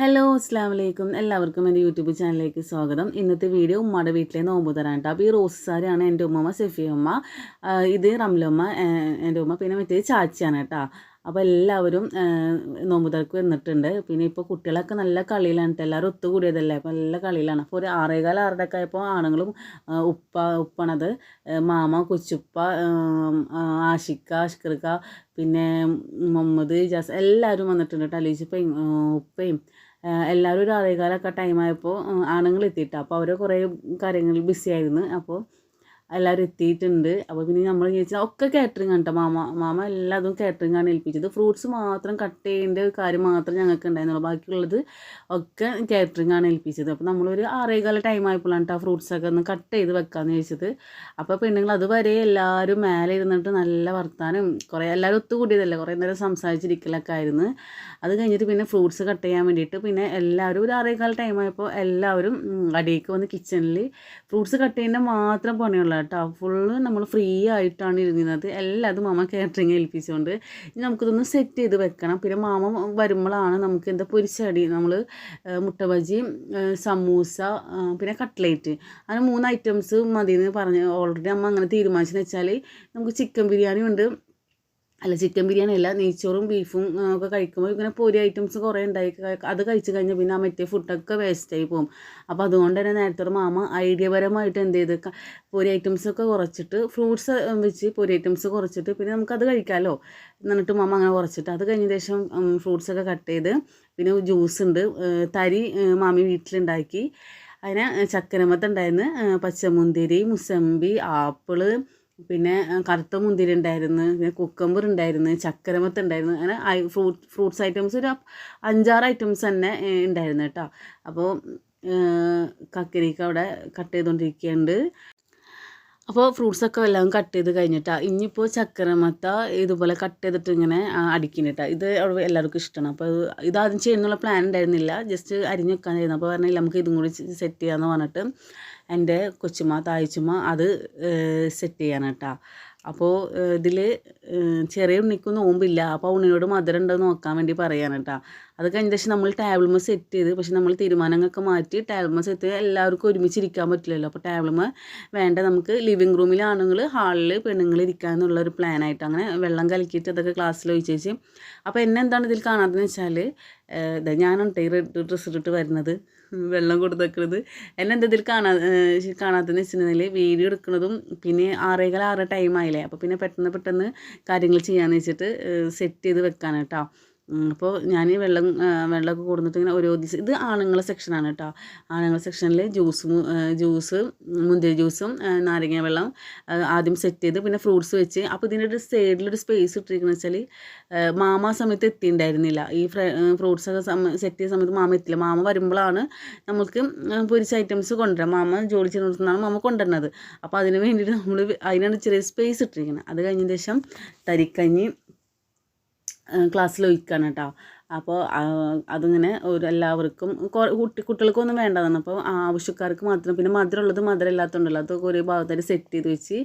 Hello അസ്സാം വലൈക്കും എല്ലാവർക്കും എന്റെ യൂട്യൂബ് ചാനലിലേക്ക് സ്വാഗതം. ഇന്നത്തെ വീഡിയോ ഉമ്മയുടെ വീട്ടിലെ നോമ്പ് തരാൻ അപ്പോൾ ഈ റോസ് സാരിയാണ് എന്റെ ഉമ്മമ്മ സെഫിയമ്മ ഇത് റംലമ്മ എന്റെ ഉമ്മ പിന്നെ മറ്റേ ചാച്ചിയാണ് കേട്ടോ. അപ്പോൾ എല്ലാവരും നോമ്പ് തിരക്ക് വന്നിട്ടുണ്ട്. പിന്നെ ഇപ്പോൾ കുട്ടികളൊക്കെ നല്ല കളിയിലാണ് കേട്ടോ. എല്ലാവരും ഒത്തുകൂടിയതല്ലേ അപ്പോൾ നല്ല കളിയിലാണ്. അപ്പോൾ ഒരു ആറേകാല ആറര ഒക്കെ ആയപ്പോൾ ആണുങ്ങളും ഉപ്പ ഉപ്പണത് മാമ കൊച്ചുപ്പ ആഷിക്ക അഷ്കർക്ക പിന്നെ മുഹമ്മദ് ജാസ് എല്ലാവരും വന്നിട്ടുണ്ട് കേട്ടോ. അലീജിപ്പയും ഉപ്പയും. എല്ലാവരും ഒരു ടൈമായപ്പോൾ ആണുങ്ങൾ എത്തിയിട്ടാണ് അപ്പോൾ അവർ കുറേ കാര്യങ്ങളിൽ ബിസി ആയിരുന്നു. അപ്പോൾ എല്ലാവരും എത്തിയിട്ടുണ്ട്. അപ്പോൾ പിന്നെ നമ്മൾ ചോദിച്ചാൽ ഒക്കെ കാറ്ററിംഗ് ആണ് കേട്ടോ മാമ മാമ എല്ലാതും കാറ്ററിംഗ് ആണ് ഏൽപ്പിച്ചത്. ഫ്രൂട്ട്സ് മാത്രം കട്ട് ചെയ്യേണ്ട കാര്യം മാത്രം ഞങ്ങൾക്ക് ഉണ്ടായിരുന്നുള്ളൂ. ബാക്കിയുള്ളത് ഒക്കെ കാറ്ററിംഗ് ആണ് ഏൽപ്പിച്ചത്. അപ്പോൾ നമ്മളൊരു ആറേകാല ടൈം ആയപ്പോഴാണ് കേട്ടോ ഫ്രൂട്ട്സൊക്കെ ഒന്ന് കട്ട് ചെയ്ത് വെക്കാമെന്ന് ചോദിച്ചത് അപ്പോൾ പെണ്ണുങ്ങൾ അതുവരെ എല്ലാവരും മേലെ ഇരുന്നിട്ട് നല്ല വർത്താനം കുറേ എല്ലാവരും ഒത്തുകൂടിയതല്ലേ? കുറേ നേരം സംസാരിച്ചിരിക്കലൊക്കെ ആയിരുന്നു. അത് കഴിഞ്ഞിട്ട് പിന്നെ ഫ്രൂട്ട്സ് കട്ട് ചെയ്യാൻ വേണ്ടിയിട്ട് പിന്നെ എല്ലാവരും ഒരു ആറേകാല ടൈം ആയപ്പോൾ എല്ലാവരും അടിയേക്ക് വന്ന് കിച്ചണിൽ ഫ്രൂട്ട്സ് കട്ട് ചെയ്യുന്ന മാത്രം പണിയുള്ള കേട്ടോ. ഫുള്ള് നമ്മൾ ഫ്രീ ആയിട്ടാണ് ഇരുന്നത്. എല്ലാതും മാമ കാറ്ററിങ് ഏൽപ്പിച്ചുകൊണ്ട് ഇനി നമുക്കിതൊന്ന് സെറ്റ് ചെയ്ത് വെക്കണം. പിന്നെ മാമ വരുമ്പോഴാണ് നമുക്ക് എന്താ പൊരിച്ചടി. നമ്മൾ മുട്ട ബജി സമൂസ പിന്നെ കട്ട്ലേറ്റ്. അങ്ങനെ മൂന്ന് ഐറ്റംസ് മതി എന്ന് പറഞ്ഞ് ഓൾറെഡി അമ്മ അങ്ങനെ തീരുമാനിച്ചെന്ന് വെച്ചാൽ നമുക്ക് ചിക്കൻ ബിരിയാണി ഉണ്ട് അല്ല ചിക്കൻ ബിരിയാണി അല്ല നെയ്ച്ചോറും ബീഫും ഒക്കെ കഴിക്കുമ്പോൾ ഇങ്ങനെ പൊരി ഐറ്റംസ് കുറേ ഉണ്ടായി അത് കഴിച്ച് കഴിഞ്ഞാൽ പിന്നെ ആ മറ്റേ ഫുഡൊക്കെ വേസ്റ്റായി പോകും. അപ്പോൾ അതുകൊണ്ട് തന്നെ നേരത്തെ മാമ ഐഡിയപരമായിട്ട് എന്ത് ചെയ്ത് പൊരി ഐറ്റംസൊക്കെ കുറച്ചിട്ട് ഫ്രൂട്ട്സ് വെച്ച് പൊരി ഐറ്റംസ് കുറച്ചിട്ട് പിന്നെ നമുക്കത് കഴിക്കാമല്ലോ എന്നിട്ട് മാമ അങ്ങനെ കുറച്ചിട്ട്. അത് കഴിഞ്ഞ ശേഷം ഫ്രൂട്ട്സൊക്കെ കട്ട് ചെയ്ത് പിന്നെ ജ്യൂസ് ഉണ്ട് തരി മാമി വീട്ടിലുണ്ടാക്കി. അതിനെ ചക്കരമത്തുണ്ടായിരുന്നു പച്ചമുന്തിരി മുസമ്പി ആപ്പിൾ പിന്നെ കറുത്ത മുന്തിരി ഉണ്ടായിരുന്നു പിന്നെ കുക്കമ്പർ ഉണ്ടായിരുന്നു ചക്കരമത്ത് ഉണ്ടായിരുന്നു അങ്ങനെ ഫ്രൂട്ട് ഫ്രൂട്ട്സ് ഐറ്റംസ് ഒരു അഞ്ചാറ് ഐറ്റംസ് തന്നെ ഉണ്ടായിരുന്നു കേട്ടോ. അപ്പോൾ കക്കരിക്ക അവിടെ കട്ട് ചെയ്തുകൊണ്ടിരിക്കുന്നുണ്ട് അപ്പോൾ ഫ്രൂട്ട്സൊക്കെ എല്ലാം കട്ട് ചെയ്ത് കഴിഞ്ഞിട്ടാണ് ഇനിയിപ്പോൾ ചക്കരമത്ത ഇതുപോലെ കട്ട് ചെയ്തിട്ട് ഇങ്ങനെ അടിക്കുന്നുട്ടാ ഇത് എല്ലാവർക്കും ഇഷ്ടമാണ് അപ്പോൾ ഇത് ആദ്യം ചെയ്യുന്നുള്ള പ്ലാൻ ഉണ്ടായിരുന്നില്ല. ജസ്റ്റ് അരിഞ്ഞ് വെക്കാനായിരുന്നു അപ്പോൾ പറഞ്ഞില്ല നമുക്ക് ഇതും കൂടി സെറ്റ് ചെയ്യാമെന്ന് പറഞ്ഞിട്ട്. എന്റെ കൊച്ചുമ്മ തായച്ചുമ്മ അത് സെറ്റ് ചെയ്യാനാട്ടാ അപ്പോൾ ഇതിൽ ചെറിയ ഉണ്ണിക്ക് നോമ്പില്ല. അപ്പോൾ ഉണ്ണിയോട് മധുരം ഉണ്ടോ നോക്കാൻ വേണ്ടി പറയാൻ കേട്ടോ. അത് കഴിഞ്ഞ ശേഷം നമ്മൾ ടേബിൾമ സെറ്റ് ചെയ്ത് പക്ഷെ നമ്മൾ തീരുമാനങ്ങളൊക്കെ മാറ്റി ടേബിൾമ സെറ്റ് ചെയ്ത് എല്ലാവർക്കും ഒരുമിച്ച് ഇരിക്കാൻ പറ്റില്ലല്ലോ. അപ്പോൾ ടേബിൾമ വേണ്ട നമുക്ക് ലിവിങ് റൂമിലാണെങ്കിൽ ഹാളിൽ പെണ്ണുങ്ങൾ ഇരിക്കുക എന്നുള്ള ഒരു പ്ലാനായിട്ട് അങ്ങനെ വെള്ളം കലക്കിയിട്ട് അതൊക്കെ ക്ലാസ്സിൽ ഒഴിച്ച് വെച്ച്. അപ്പോൾ എന്നെ എന്താണ് ഇതിൽ കാണാത്തതെന്ന് വെച്ചാൽ ഞാനുണ്ട് ഈ റെഡ് ഡ്രസ്സ് ഇട്ടിട്ട് വരുന്നത്. വെള്ളം കൊടുത്ത് വെക്കുന്നത് എന്നെ എന്താ ഇതിൽ കാണാ കാണാത്തതെന്ന് വെച്ചിട്ടുണ്ടെങ്കിൽ വീഡിയോ എടുക്കുന്നതും പിന്നെ ആറേകാൽ ആറ് ടൈം ആയില്ലേ? അപ്പോൾ പിന്നെ പെട്ടെന്ന് പെട്ടെന്ന് കാര്യങ്ങൾ ചെയ്യാമെന്ന് വെച്ചിട്ട് സെറ്റ് ചെയ്ത് വെക്കാനാണ് കേട്ടോ അപ്പോൾ ഞാൻ ഈ വെള്ളം വെള്ളമൊക്കെ കൊടുത്തിട്ട് ഇങ്ങനെ ഓരോ ദിവസം ഇത് ആണുങ്ങളെ സെക്ഷനാണ് കേട്ടോ ആണുങ്ങളെ സെക്ഷനിൽ ജ്യൂസ് ജ്യൂസ് മുന്തിരി ജ്യൂസും നാരങ്ങ വെള്ളം ആദ്യം സെറ്റ് ചെയ്ത് പിന്നെ ഫ്രൂട്ട്സ് വെച്ച് അപ്പോൾ ഇതിന്റെ ഒരു സൈഡിലൊരു സ്പേസ് ഇട്ടിരിക്കുന്നത് വെച്ചാൽ മാമ സമയത്ത് എത്തിയിട്ടുണ്ടായിരുന്നില്ല ഈ ഫ്രൂട്ട്സൊക്കെ സെറ്റ് ചെയ്ത സമയത്ത് മാമ എത്തില്ല മാമ വരുമ്പോഴാണ് നമുക്ക് പൊരിച്ച ഐറ്റംസ് കൊണ്ടുവരാം. മാമ ജോലി ചെയ്യുന്നിടത്തുനിന്നാണ് മാമ കൊണ്ടുവരുന്നത്. അപ്പോൾ അതിന് വേണ്ടിയിട്ട് നമ്മൾ അതിനാണ് ചെറിയ സ്പേസ് ഇട്ടിരിക്കുന്നത്. അത് കഴിഞ്ഞ ശേഷം തരിക്കഞ്ഞി ക്ലാസ്സിൽ ഒഴിക്കാണ് കേട്ടോ. അപ്പോൾ അതിങ്ങനെ ഒരു എല്ലാവർക്കും കുട്ടി കുട്ടികൾക്കൊന്നും വേണ്ടതാണ് അപ്പോൾ ആവശ്യക്കാർക്ക് മാത്രം. പിന്നെ മധുരമുള്ളത് മധുരം ഇല്ലാത്തതുണ്ടല്ലോ അതൊക്കെ ഒരു ഭാഗത്തായിട്ട് സെറ്റ് ചെയ്ത് വെച്ച്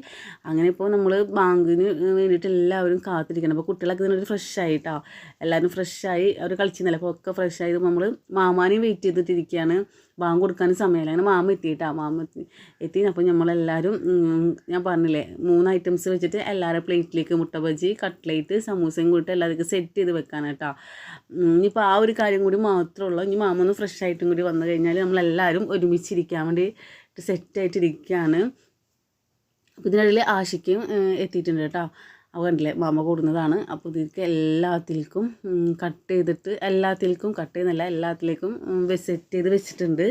അങ്ങനെ ഇപ്പോൾ നമ്മൾ ബാങ്കിന് വേണ്ടിയിട്ട് എല്ലാവരും കാത്തിരിക്കണം. അപ്പോൾ കുട്ടികളൊക്കെ ഇതിനൊരു ഫ്രഷ് ആയിട്ടോ എല്ലാവരും ഫ്രഷായി അവർ കളിച്ചിരുന്നല്ലോ? അപ്പോൾ ഒക്കെ ഫ്രഷ് നമ്മൾ മാമാനെയും വെയിറ്റ് ചെയ്തിട്ടിരിക്കുകയാണ്. ബാങ്ക് കൊടുക്കാൻ സമയമില്ല. അങ്ങനെ മാമ എത്തിയിട്ടാ. മാമ എത്തി അപ്പോൾ നമ്മളെല്ലാവരും ഞാൻ പറഞ്ഞില്ലേ മൂന്ന് ഐറ്റംസ് വെച്ചിട്ട് എല്ലാവരും പ്ലേറ്റിലേക്ക് മുട്ട ബജി കട്ട്ലേറ്റ് സമൂസയും കൂടിയിട്ട് എല്ലാവർക്കും സെറ്റ് ചെയ്ത് വെക്കാനാട്ടോ ഇനിയിപ്പോൾ ആ ഒരു കാര്യം കൂടി മാത്രമേ ഉള്ളൂ ഇനി മാമ ഒന്ന് ഫ്രഷ് ആയിട്ടും കൂടി വന്നു കഴിഞ്ഞാൽ നമ്മളെല്ലാവരും ഒരുമിച്ചിരിക്കാൻ വേണ്ടി സെറ്റായിട്ടിരിക്കുകയാണ് അപ്പോൾ ഇതിനിടയിൽ ആഷിക്കും എത്തിയിട്ടുണ്ട് കേട്ടോ കണ്ടില്ലേ? മാമ കൂടുന്നതാണ്. അപ്പോൾ ഇതിലേക്ക് എല്ലാത്തിലേക്കും കട്ട് ചെയ്തിട്ട് എല്ലാത്തിലേക്കും കട്ട് ചെയ്യുന്നില്ല എല്ലാത്തിലേക്കും സെറ്റ് ചെയ്ത് വെച്ചിട്ടുണ്ട്.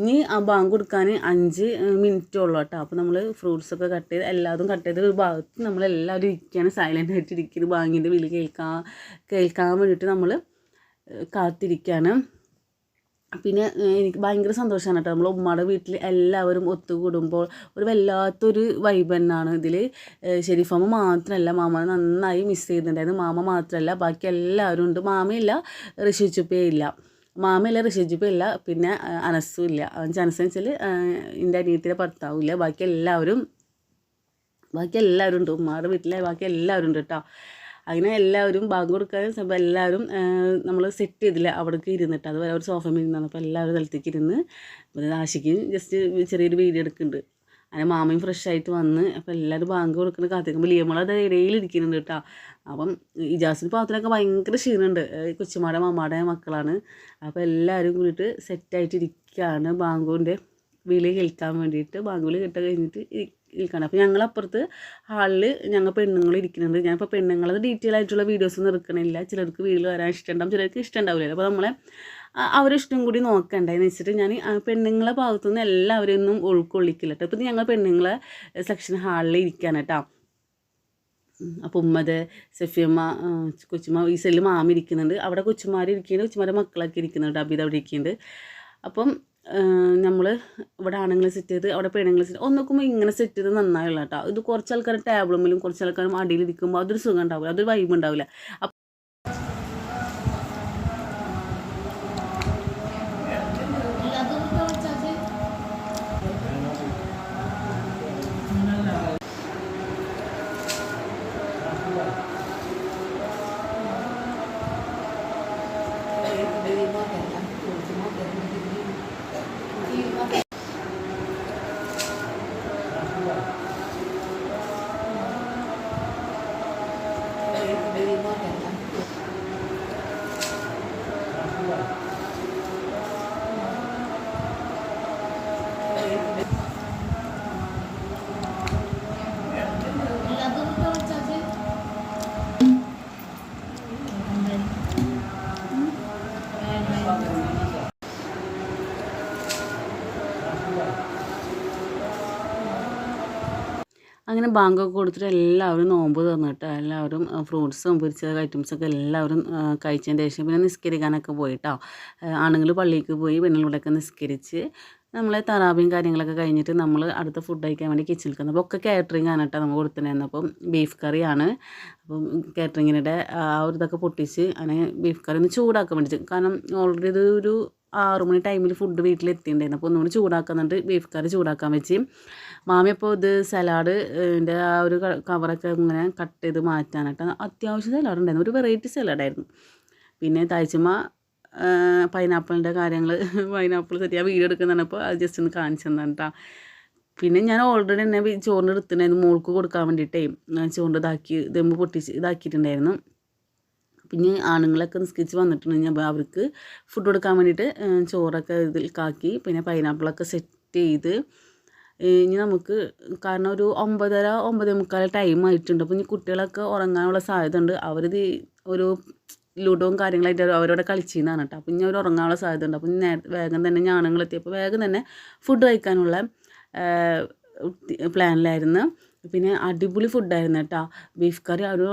ഇനി ആ ബാങ്ക് കൊടുക്കാൻ അഞ്ച് മിനിറ്റേ ഉള്ളൂ കേട്ടോ. അപ്പോൾ നമ്മൾ ഫ്രൂട്ട്സൊക്കെ കട്ട് ചെയ്ത് എല്ലാതും കട്ട് ചെയ്ത് ഒരു ഭാഗത്ത് നമ്മളെല്ലാവരും ഇരിക്കുകയാണ് സൈലന്റ് ആയിട്ട് ഇരിക്കുന്നത് ബാങ്കിന്റെ വിളി കേൾക്കാൻ കേൾക്കാൻ വേണ്ടിയിട്ട് നമ്മൾ കാത്തിരിക്കുകയാണ് പിന്നെ എനിക്ക് ഭയങ്കര സന്തോഷമാണ് കേട്ടോ. നമ്മൾ ഉമ്മയുടെ വീട്ടിൽ എല്ലാവരും ഒത്തുകൂടുമ്പോൾ ഒരു വല്ലാത്തൊരു വൈബ് തന്നെയാണ് ഇതിൽ ഷെരീഫമ്മ മാത്രമല്ല മാമ നന്നായി മിസ് ചെയ്യുന്നുണ്ടായിരുന്നു മാമ മാത്രമല്ല ബാക്കി എല്ലാവരും ഉണ്ട്. മാമയില്ല ഋഷിച്ചുപ്പേ ഇല്ല. മാമയില്ല ഋഷിച്ചുപ്പയില്ല പിന്നെ അനസ്സും അനസും ഇല്ല അനസെന്ന് വെച്ചാൽ എന്റെ അനിയത്തിന്റെ ഭർത്താവും ഇല്ല. ബാക്കി എല്ലാവരും ബാക്കി എല്ലാവരും ഉണ്ട്. ഉമ്മയുടെ വീട്ടിലെ ബാക്കി എല്ലാവരും ഉണ്ട് കേട്ടോ. അങ്ങനെ എല്ലാവരും ബാങ്ക് കൊടുക്കാനും സമയം എല്ലാവരും നമ്മൾ സെറ്റ് ചെയ്തില്ല അവിടേക്ക് ഇരുന്നിട്ട്. അതുപോലെ ഒരു സോഫ ഇരുന്നാണ്. അപ്പോൾ എല്ലാവരും സ്ഥലത്തേക്ക് ഇരുന്ന് ആശിക്കും ജസ്റ്റ് ചെറിയൊരു വീഡിയോ എടുക്കുന്നുണ്ട്. അങ്ങനെ മാമയും ഫ്രഷ് ആയിട്ട് വന്ന് അപ്പോൾ എല്ലാവരും ബാങ്ക് കൊടുക്കുന്ന കാത്തിരിക്കുമ്പോൾ ലിയമോൾ അത് ഇടയിൽ ഇരിക്കുന്നുണ്ട് കേട്ടോ. അപ്പം ഇജാസിന് പാത്രമൊക്കെ ഭയങ്കര ക്ഷീണമുണ്ട് കൊച്ചുമാടെ മാമാടെ മക്കളാണ്. അപ്പോൾ എല്ലാവരും കൂടിയിട്ട് സെറ്റായിട്ട് ഇരിക്കുകയാണ് ബാങ്കുവിന്റെ വിളി കേൾക്കാൻ വേണ്ടിയിട്ട് ബാങ്കുവിളി കേട്ട് കഴിഞ്ഞിട്ട് ഇരിക്കുകയാണ് അപ്പോൾ ഞങ്ങളപ്പുറത്ത് ഹാളിൽ ഞങ്ങൾ പെണ്ണുങ്ങൾ ഇരിക്കുന്നുണ്ട്. ഞാനിപ്പോൾ പെണ്ണുങ്ങളത് ഡീറ്റെയിൽ ആയിട്ടുള്ള വീഡിയോസ് ഒന്നും എടുക്കണില്ല. ചിലർക്ക് വീട്ടിൽ വരാൻ ഇഷ്ടമുണ്ടാവും ചിലർക്ക് ഇഷ്ടമുണ്ടാവില്ല അപ്പോൾ നമ്മളെ അവരെ ഇഷ്ടം കൂടി നോക്കണ്ടേ? എന്ന് വെച്ചിട്ട് ഞാൻ പെണ്ണുങ്ങളെ ഭാഗത്തുനിന്ന് എല്ലാവരും ഒന്നും ഉൾക്കൊള്ളിക്കില്ല കേട്ടോ. ഇപ്പം ഞങ്ങൾ പെണ്ണുങ്ങളെ സെക്ഷൻ ഹാളിൽ ഇരിക്കാൻ കേട്ടോ. അപ്പം ഉമ്മത് സഫിയമ്മ കൊച്ചുമ്മ ഈ സെല്ല് മാമ ഇരിക്കുന്നുണ്ട്. അവിടെ കൊച്ചുമാർ ഇരിക്കുന്നുണ്ട് കൊച്ചുമാരുടെ മക്കളൊക്കെ ഇരിക്കുന്നുണ്ട്. അബിത അവിടെ ഇരിക്കുന്നുണ്ട്. അപ്പം നമ്മൾ ഇവിടെ ആണുങ്ങൾ സെറ്റ് ചെയ്ത് അവിടെ പെണ്ണുങ്ങൾ സെറ്റ് ഒന്നൊക്കുമ്പോൾ ഇങ്ങനെ സെറ്റ് ചെയ്ത് നന്നായുള്ള കേട്ടോ ഇത് കുറച്ച് ആൾക്കാർ ടേബിളുമ്മിലും കുറച്ച് ആൾക്കാരും അടിയിൽ ഇരിക്കുമ്പോൾ അതൊരു സുഖം ഉണ്ടാവില്ല അതൊരു വൈബ് ഉണ്ടാവില്ല അങ്ങനെ ബാങ്കൊക്കെ കൊടുത്തിട്ട് എല്ലാവരും നോമ്പ് തന്നിട്ട് എല്ലാവരും ഫ്രൂട്ട്സും പൊരിച്ച ഐറ്റംസൊക്കെ എല്ലാവരും കഴിച്ചതിന് ശേഷം പിന്നെ നിസ്കരിക്കാനൊക്കെ പോയിട്ടോ. ആണുങ്ങൾ പള്ളിക്ക് പോയി പെണ്ണുങ്ങളിവിടെയൊക്കെ നിസ്കരിച്ച് നമ്മളെ തറാബിയും കാര്യങ്ങളൊക്കെ കഴിഞ്ഞിട്ട് നമ്മൾ അടുത്ത ഫുഡ് കഴിക്കാൻ വേണ്ടി കിച്ചണിൽ നിൽക്കുന്നത് അപ്പോൾ ഒക്കെ കാറ്ററിംഗ് ആണ് കേട്ടോ നമ്മൾ കൊടുത്തിരുന്നത് അപ്പം ബീഫ് കറിയാണ് അപ്പം കാറ്ററിങ്ങിനിടെ ആ ഒരു ഇതൊക്കെ പൊട്ടിച്ച് അങ്ങനെ ബീഫ് കറി ഒന്ന് ചൂടാക്കാൻ വേണ്ടി കാരണം ഓൾറെഡി ഇത് ഒരു ആറു മണി ടൈമിൽ ഫുഡ് വീട്ടിലെത്തിയിട്ടുണ്ടായിരുന്നു. അപ്പോൾ ഒന്നുകൂടി ചൂടാക്കുന്നുണ്ട് ബീഫ് കറി ചൂടാക്കാൻ വെച്ച്. മാമി അപ്പോൾ ഇത് സലാഡ് എന്റെ ആ ഒരു കവറൊക്കെ ഇങ്ങനെ കട്ട് ചെയ്ത് മാറ്റാനായിട്ട് അത്യാവശ്യം സലാഡ് ഉണ്ടായിരുന്നു. ഒരു വെറൈറ്റി സലാഡായിരുന്നു പിന്നെ താഴ്ചമ്മ പൈനാപ്പിളിന്റെ കാര്യങ്ങൾ പൈനാപ്പിൾ സെറ്റ് ഞാൻ വീഡിയോ എടുക്കുന്നതാണ്. അത് ജസ്റ്റ് ഒന്ന് കാണിച്ചു തന്നെ കേട്ടോ പിന്നെ ഞാൻ ഓൾറെഡി തന്നെ ചോറിന് എടുത്തിട്ടുണ്ടായിരുന്നു. മോൾക്ക് കൊടുക്കാൻ വേണ്ടിയിട്ടേ. ചോറിന്റെ ഇതാക്കി ദമ്പ് പൊട്ടിച്ച് ഇതാക്കിയിട്ടുണ്ടായിരുന്നു. പിന്നെ ആണുങ്ങളൊക്കെ നിസ്കരിച്ച് വന്നിട്ടുണ്ടെങ്കിൽ അവർക്ക് ഫുഡ് കൊടുക്കാൻ വേണ്ടിയിട്ട് ചോറൊക്കെ ഇതിൽ കാക്കി പിന്നെ പൈനാപ്പിളൊക്കെ സെറ്റ് ചെയ്ത് ഇനി നമുക്ക് കാരണം ഒരു ഒമ്പതര ഒമ്പതേ മുക്കാൽ ടൈം ആയിട്ടുണ്ട്. അപ്പോൾ ഇനി കുട്ടികളൊക്കെ ഉറങ്ങാനുള്ള സാധ്യത ഉണ്ട്. അവരിത് ഒരു ലുഡോയും കാര്യങ്ങളായിട്ട് അവരോട് കളിച്ചിന്നാണ് കേട്ടോ. അപ്പം ഇനി അവർ ഉറങ്ങാനുള്ള സാധ്യത ഉണ്ട് അപ്പം നേരത്തെ വേഗം തന്നെ ഞാനങ്ങൾ എത്തിയപ്പോൾ വേഗം തന്നെ ഫുഡ് കഴിക്കാനുള്ള പ്ലാനിലായിരുന്നു പിന്നെ അടിപൊളി ഫുഡായിരുന്നു കേട്ടോ. ബീഫ് കറി ഒരു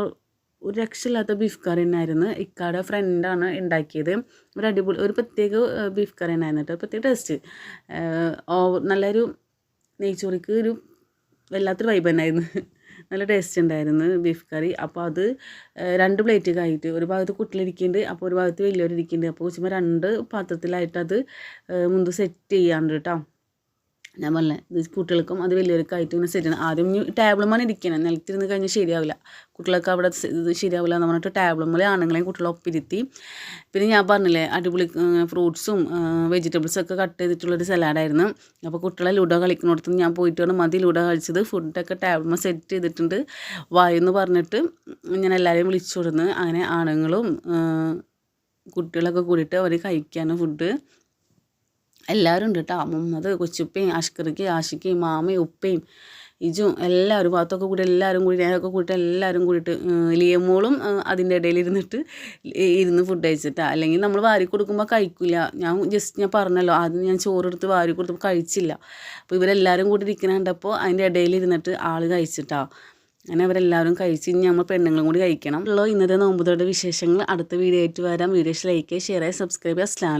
ഒരു രക്ഷയില്ലാത്ത ബീഫ് കറി തന്നെയായിരുന്നു. ഇക്കാടെ ഫ്രണ്ടാണ് ഉണ്ടാക്കിയത് ഒരു അടിപൊളി ഒരു പ്രത്യേക ബീഫ് കറി തന്നെയായിരുന്നു കേട്ടോ. പ്രത്യേക ടേസ്റ്റ് ഓവർ നല്ലൊരു നെയ്ച്ചോറിക്ക് ഒരു വല്ലാത്തൊരു വൈബ് തന്നെയായിരുന്നു. നല്ല ടേസ്റ്റ് ഉണ്ടായിരുന്നു ബീഫ് കറി അപ്പോൾ അത് രണ്ട് പ്ലേറ്റ് കായിട്ട് ഒരു ഭാഗത്ത് കുട്ടിലിരിക്കുന്നുണ്ട് അപ്പോൾ ഒരു ഭാഗത്ത് വലിയവരിക്കുന്നുണ്ട് അപ്പോൾ ചുമ്മാ രണ്ട് പാത്രത്തിലായിട്ട് അത് മുന്ത് സെറ്റ് ചെയ്യാണ്ട് കേട്ടോ ഞാൻ പറഞ്ഞത് ഇത് കുട്ടികൾക്കും അത് വലിയവർക്കായിട്ട് ഇങ്ങനെ ചെയ്യണം ആദ്യം ടേബിളുമാണ് ഇരിക്കണം. നിലത്തിരുന്ന് കഴിഞ്ഞാൽ ശരിയാവില്ല. കുട്ടികൾക്ക് അവിടെ ഇത് ശരിയാവില്ല എന്ന് പറഞ്ഞിട്ട് ടേബിളുമ്മൽ ആണുങ്ങളെയും കുട്ടികളെ ഒപ്പിരുത്തി. പിന്നെ ഞാൻ പറഞ്ഞില്ലേ അടിപൊളി ഫ്രൂട്ട്സും വെജിറ്റബിൾസൊക്കെ കട്ട് ചെയ്തിട്ടുള്ളൊരു സലാഡായിരുന്നു അപ്പോൾ കുട്ടികളെ ലുഡോ കളിക്കുന്നിടത്ത് ഞാൻ പോയിട്ട് വേണം മതി ലുഡോ കളിച്ചത് ഫുഡൊക്കെ ടേബിളുമ്മ സെറ്റ് ചെയ്തിട്ടുണ്ട്. വായെന്ന് പറഞ്ഞിട്ട് ഞാൻ എല്ലാവരെയും വിളിച്ചു കൊടുന്ന് അങ്ങനെ ആണുങ്ങളും കുട്ടികളൊക്കെ കൂടിയിട്ട് അവർ കഴിക്കാനും ഫുഡ് എല്ലാവരും ഉണ്ട് കേട്ടോ. മുഹമ്മദ് കൊച്ചുപ്പയും അഷ്കറിക്ക് ആഷിക്കയും മാമയും ഉപ്പയും ഇജും എല്ലാവരും ഭാഗത്തൊക്കെ കൂടി എല്ലാവരും കൂടി ഞാനൊക്കെ കൂടിയിട്ട് എല്ലാവരും കൂടിയിട്ട് ലിയമോളും അതിന്റെ ഇടയിൽ ഇരുന്നിട്ട് ഇരുന്ന് ഫുഡ് കഴിച്ചിട്ടാ. അല്ലെങ്കിൽ നമ്മൾ വാരി കൊടുക്കുമ്പോൾ കഴിക്കില്ല ഞാൻ ജസ്റ്റ് ഞാൻ പറഞ്ഞല്ലോ ആദ്യം ഞാൻ ചോറെടുത്ത് വാരി കൊടുത്തപ്പോൾ കഴിച്ചില്ല. അപ്പോൾ ഇവരെല്ലാവരും കൂടി ഇരിക്കുന്ന കണ്ടപ്പോൾ അതിന്റെ ഇടയിൽ ഇരുന്നിട്ട് ആൾ കഴിച്ചിട്ടാ. അങ്ങനെ അവരെല്ലാവരും കഴിച്ച് ഇനി നമ്മൾ പെണ്ണുങ്ങളും കൂടി കഴിക്കണം. ഉള്ളോ ഇന്നത്തെ നോമ്പുതോടെ വിശേഷങ്ങൾ. അടുത്ത വീഡിയോ ആയിട്ട് വരാം. വീഡിയോസ് ലൈക്ക് ഷെയർ ചെയ്യുക സബ്സ്ക്രൈബ് ചെയ്യുക. അസ്ലാം